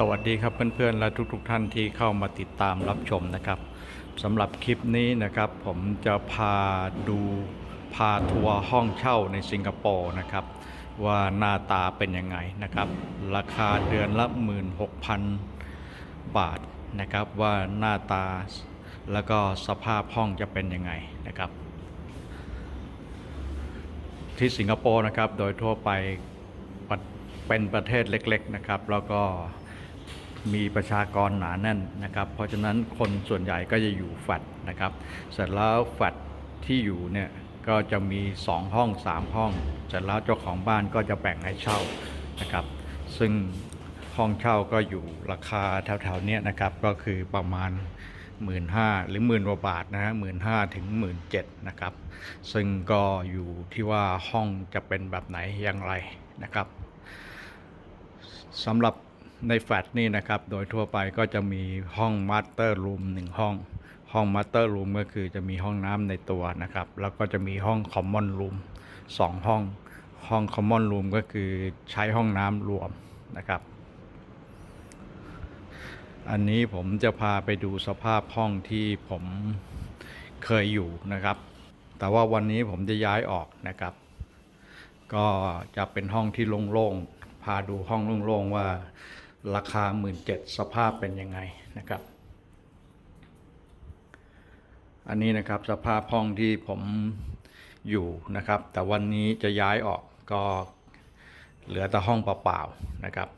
สวัสดีครับเพื่อนๆและทุกๆท่านที่เข้ามาติดตามรับชมนะครับสำหรับคลิปนี้นะครับ ผมจะพาดูพาทัวร์ห้องเช่าในสิงคโปร์นะครับ ว่าหน้าตาเป็นยังไงนะครับ ราคาเดือนละ 16,000 บาทนะครับว่าหน้าตาแล้วก็สภาพห้องจะเป็นยังไงนะครับ ที่สิงคโปร์นะครับโดยทั่วไปเป็นประเทศเล็ก ๆ นะครับ แล้วก็ มีประชากรหนาแน่นนะครับ เพราะฉะนั้นคนส่วนใหญ่ก็จะอยู่แฟลตนะครับ เสร็จแล้วแฟลตที่อยู่เนี่ยก็จะมี 2 ห้อง 3 ห้อง เสร็จแล้วเจ้าของบ้านก็จะแบ่งให้เช่านะครับ ซึ่งห้องเช่าก็อยู่ราคาแถวๆนี้นะครับ ก็คือประมาณ 1 5ื่นหรือหมื่นกว่าบาทนะฮะหมื่นห้าถึงหมื่นเจ็ดนะครับ ซึ่งก็อยู่ที่ว่าห้องจะเป็นแบบไหนอย่างไรนะครับสำหรับ ในแฟลตนี่นะครับ โดยทั่วไปก็จะมีห้องมาสเตอร์รูมหนึ่งห้อง ห้องมาสเตอร์รูมก็คือจะมีห้องน้ำในตัวนะครับ แล้วก็จะมีห้องคอมมอนรูมสองห้อง ห้องคอมมอนรูมก็คือใช้ห้องน้ำรวมนะครับ อันนี้ผมจะพาไปดูสภาพห้องที่ผมเคยอยู่นะครับ แต่ว่าวันนี้ผมจะย้ายออกนะครับ ก็จะเป็นห้องที่โล่งๆ พาดูห้องโล่งๆว่า ราคา 1 7ื่นสภาพเป็นยังไงนะครับ อันนี้นะครับสภาพห้องที่ผมอยู่นะครับ แต่วันนี้จะย้ายออกก็เหลือแต่ห้องเปล่าๆนะครับ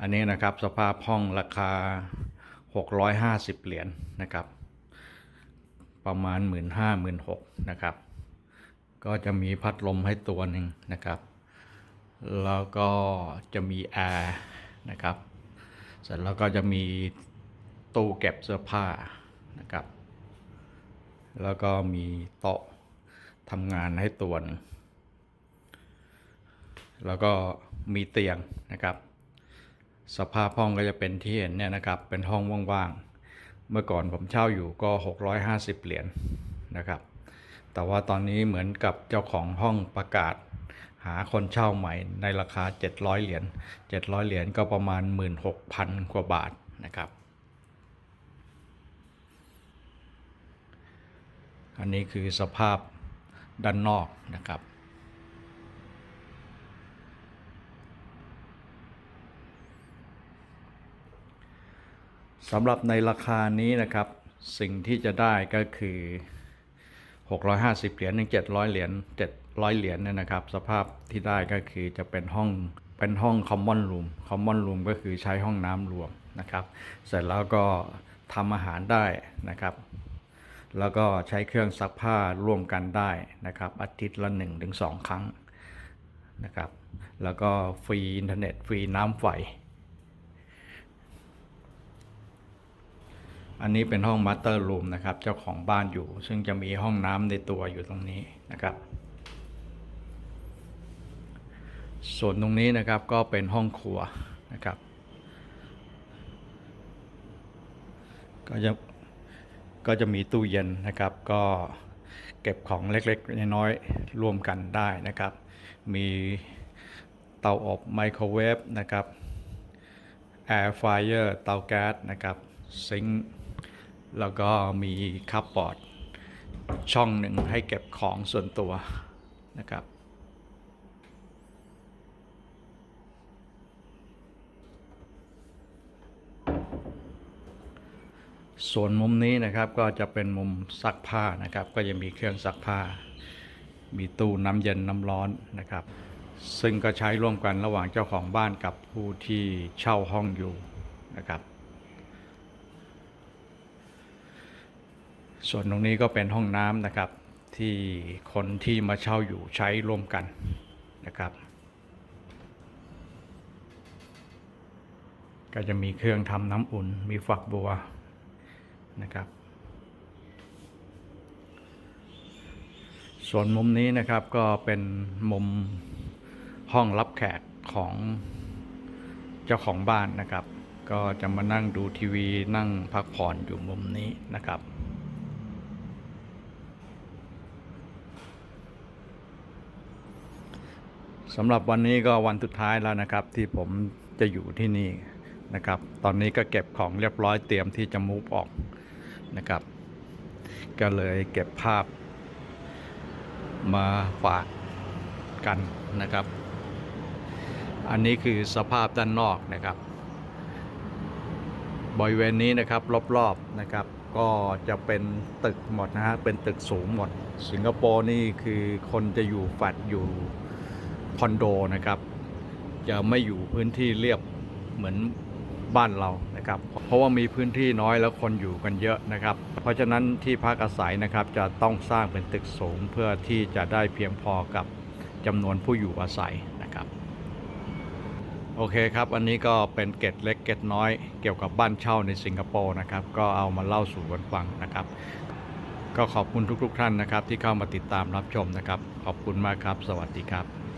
อันนี้นะครับสภาพห้องราคา 650 เหรียญนะครับ ประมาณ 1 5 0 0 0 1 6 0นะครับ ก็จะมีพัดลมให้ตัวหนึ่งนะครับ แล้วก็จะมีแอร์นะครับ เสร็จแล้วก็จะมีตู้เก็บเสื้อผ้านะครับ แล้วก็มีโต๊ะทำงานให้ตัวนึงแล้วก็มีเตียงนะครับ สภาพห้องก็จะเป็นที่เห็นเนี่ยนะครับ เป็นห้องว่างๆ เมื่อก่อนผมเช่าอยู่ก็ 650 เหรียญนะครับ แต่ว่าตอนนี้เหมือนกับเจ้าของห้องประกาศ หาคนเช่าใหม่ในราคา 700 เหรียญ 700 เหรียญก็ประมาณ 16,000 กว่าบาทนะครับ อันนี้คือสภาพด้านนอกนะครับ สำหรับในราคานี้นะครับ สิ่งที่จะได้ก็คือ 650 เหรียญถึง700 เหรียญ 700เหรียญเนี่ยนะครับ สภาพที่ได้ก็คือจะเป็นห้องเป็นห้อง common room common room ก็คือใช้ห้องน้ำรวมนะครับ เสร็จแล้วก็ทำอาหารได้นะครับ แล้วก็ใช้เครื่องซักผ้าร่วมกันได้นะครับ อาทิตย์ละ 1-2 ครั้งนะครับ แล้วก็ฟรีอินเทอร์เน็ตฟรีน้ำไฟ อันนี้เป็นห้องมาสเตอร์รูมนะครับ เจ้าของบ้านอยู่ ซึ่งจะมีห้องน้ำในตัวอยู่ตรงนี้นะครับ ส่วนตรงนี้นะครับก็เป็นห้องครัวนะครับ ก็จะก็จะมีตู้เย็นนะครับ ก็เก็บของเล็กๆน้อยๆร่วมกันได้นะครับ มีเตาอบไมโครเวฟนะครับแอร์ไฟเออร์เตาแก๊สนะครับซิงค์แล้วก็มีคัพบอร์ดช่องหนึ่งให้เก็บของส่วนตัวนะครับ ส่วนมุมนี้นะครับก็จะเป็นมุมซักผ้านะครับ ก็จะมีเครื่องซักผ้า มีตู้น้ำเย็นน้ำร้อนนะครับ ซึ่งก็ใช้ร่วมกันระหว่างเจ้าของบ้านกับผู้ที่เช่าห้องอยู่นะครับ ส่วนตรงนี้ก็เป็นห้องน้ำนะครับที่คนที่มาเช่าอยู่ใช้ร่วมกันนะครับ ก็จะมีเครื่องทำน้ำอุ่น มีฝักบัว นะครับ ส่วนมุมนี้นะครับก็เป็นมุมห้องรับแขกของเจ้าของบ้านนะครับ ก็จะมานั่งดูทีวีนั่งพักผ่อนอยู่มุมนี้นะครับสำหรับวันนี้ก็วันสุดท้ายแล้วนะครับ ที่ผมจะอยู่ที่นี่นะครับ ตอนนี้ก็เก็บของเรียบร้อยเตรียมที่จะมูฟออก นะครับ ก็เลยเก็บภาพมาฝากกันนะครับ อันนี้คือสภาพด้านนอกนะครับ บริเวณนี้นะครับรอบๆนะครับ ก็จะเป็นตึกหมดนะฮะเป็นตึกสูงหมด สิงคโปร์นี่คือคนจะอยู่แฟลตอยู่คอนโดนะครับ จะไม่อยู่พื้นที่เรียบเหมือนบ้านเรา นะครับเพราะว่ามีพื้นที่น้อยแล้วคนอยู่กันเยอะนะครับ เพราะฉะนั้นที่พักอาศัยนะครับจะต้องสร้างเป็นตึกสูงเพื่อที่จะได้เพียงพอกับจำนวนผู้อยู่อาศัยนะครับ โอเคครับ อันนี้ก็เป็นเกร็ดเล็กเกร็ดน้อยเกี่ยวกับบ้านเช่าในสิงคโปร์นะครับ ก็เอามาเล่าสู่กันฟังนะครับ ก็ขอบคุณทุกๆท่านนะครับ ที่เข้ามาติดตามรับชมนะครับ ขอบคุณมากครับ สวัสดีครับ